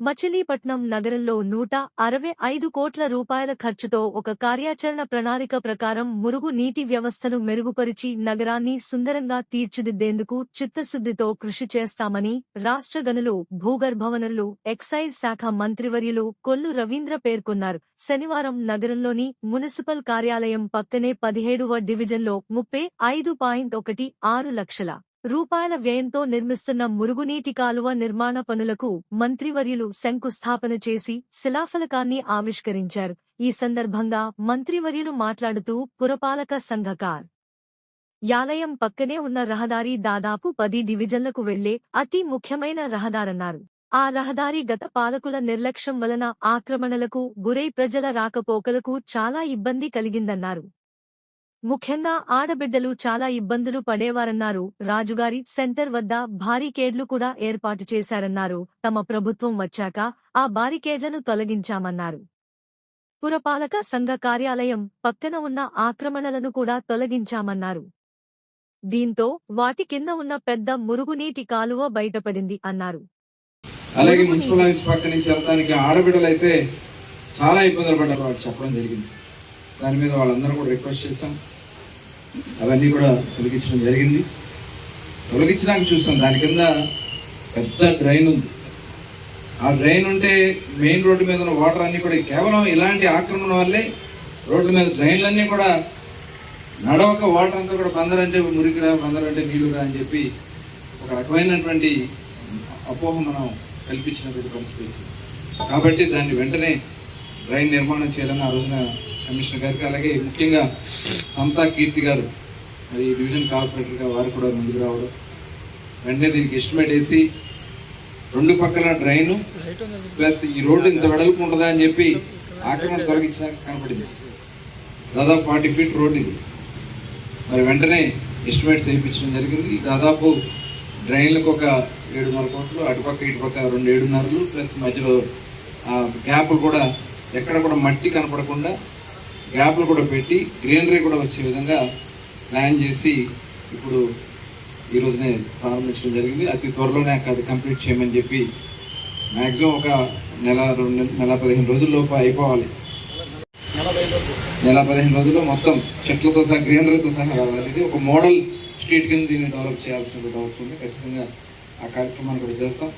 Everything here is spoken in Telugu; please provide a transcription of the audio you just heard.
మచిలీపట్నం నగరంలో నూట అరవై ఐదు కోట్ల రూపాయల ఖర్చుతో ఒక కార్యాచరణ ప్రణాళిక ప్రకారం మురుగు నీటి వ్యవస్థను మెరుగుపరిచి నగరాన్ని సుందరంగా తీర్చిదిద్దేందుకు చిత్తశుద్ధితో కృషి చేస్తామని రాష్ట్ర గనులు భూగర్భవనరులు ఎక్సైజ్ శాఖ మంత్రివర్యులు కొల్లు రవీంద్ర పేర్కొన్నారు. శనివారం నగరంలోని మున్సిపల్ కార్యాలయం పక్కనే పదిహేడవ డివిజన్లో ముప్పై ఐదు పాయింట్ ఒకటి ఆరు లక్షల రూపాయల వ్యయంతో నిర్మిస్తున్న మురుగునీటి కాలువ నిర్మాణ పనులకు మంత్రివర్యులు శంకుస్థాపన చేసి శిలాఫలకాన్ని ఆవిష్కరించారు. ఈ సందర్భంగా మంత్రివర్యులు మాట్లాడుతూ పురపాలక సంఘకార్ యాలయం పక్కనే ఉన్న రహదారి దాదాపు పది డివిజన్లకు వెళ్ళే అతి ముఖ్యమైన రహదారన్నారు. ఆ రహదారి గత పాలకుల నిర్లక్ష్యం వలన ఆక్రమణలకు గురై ప్రజల రాకపోకలకు చాలా ఇబ్బంది కలిగిందన్నారు. ముఖ్యంగా ఆడబిడ్డలు చాలా ఇబ్బందులు పడేవారన్నారు. రాజుగారి సెంటర్ వద్ద బారికేడ్లు కూడా ఏర్పాటు చేశారన్నారు. తమ ప్రభుత్వం వచ్చాక ఆ బారికేడ్లను తొలగించామన్నారు. పురపాలక సంఘ కార్యాలయం పక్కన ఉన్న ఆక్రమణలను కూడా తొలగించామన్నారు. దీంతో వాటి కింద ఉన్న పెద్ద మురుగునీటి కాలువ బయటపడింది అన్నారు. అలాగే మున్సిపల్ ఆఫీస్ పక్క నుంచి వెళ్ళడానికి చాలా ఇబ్బందులు పడ్డారు. చెప్పడం జరిగింది. దాని మీద వాళ్ళందరూ కూడా రిక్వెస్ట్ చేశాం. అవన్నీ కూడా తొలగించడం జరిగింది. తొలగించినాక చూసాం. దాని కింద పెద్ద డ్రైన్ ఉంది. ఆ డ్రైన్ ఉంటే మెయిన్ రోడ్డు మీద ఉన్న వాటర్ అన్నీ కూడా కేవలం ఇలాంటి ఆక్రమణ వల్లే రోడ్ల మీద డ్రైన్లన్నీ కూడా నడవక వాటర్ అంతా కూడా బందరంటే మురికిరా బందరంటే నీళ్ళురా అని చెప్పి ఒక రకమైనటువంటి అపోహ మనం కల్పించినటువంటి పరిస్థితి వచ్చింది. కాబట్టి దాన్ని వెంటనే డ్రైన్ నిర్మాణం చేయాలని ఆ రోజున కమిషనర్ గారికి అలాగే ముఖ్యంగా సమతా కీర్తి గారు మరి డివిజన్ కార్పొరేటర్గా వారు కూడా ముందుకు రావడం. వెంటనే దీనికి ఎస్టిమేట్ వేసి రెండు పక్కల డ్రైను ప్లస్ ఈ రోడ్డు ఇంత వెడల్పు ఉంటుందా అని చెప్పి ఆక్రమణ తొలగించినాక కనపడింది. దాదాపు ఫార్టీ ఫీట్ రోడ్ ఇది. మరి వెంటనే ఎస్టిమేట్స్ వేయించడం జరిగింది. దాదాపు డ్రైన్లకు ఒక ఏడున్నర కోట్లు అటుపక్క ఇటుపక్క రెండు ఏడున్నరలు ప్లస్ మధ్యలో ఆ గ్యాప్లు కూడా ఎక్కడ కూడా మట్టి కనపడకుండా గ్యాప్లు కూడా పెట్టి గ్రీనరీ కూడా వచ్చే విధంగా ప్లాన్ చేసి ఇప్పుడు ఈ రోజునే ప్రారంభించడం జరిగింది. అతి త్వరలోనే అది కంప్లీట్ చేయమని చెప్పి మ్యాక్సిమం ఒక నెల రెండు నెల- నెల పదిహేను రోజుల్లోపు అయిపోవాలి. నెల పదిహేను రోజుల్లో మొత్తం చెట్లతో సహా గ్రీనరీతో సహా రావాలి. ఇది ఒక మోడల్ స్ట్రీట్ కింద దీన్ని డెవలప్ చేయాల్సినటువంటి అవసరం ఉంది. ఖచ్చితంగా ఆ కార్యక్రమాన్ని కూడా చేస్తాం.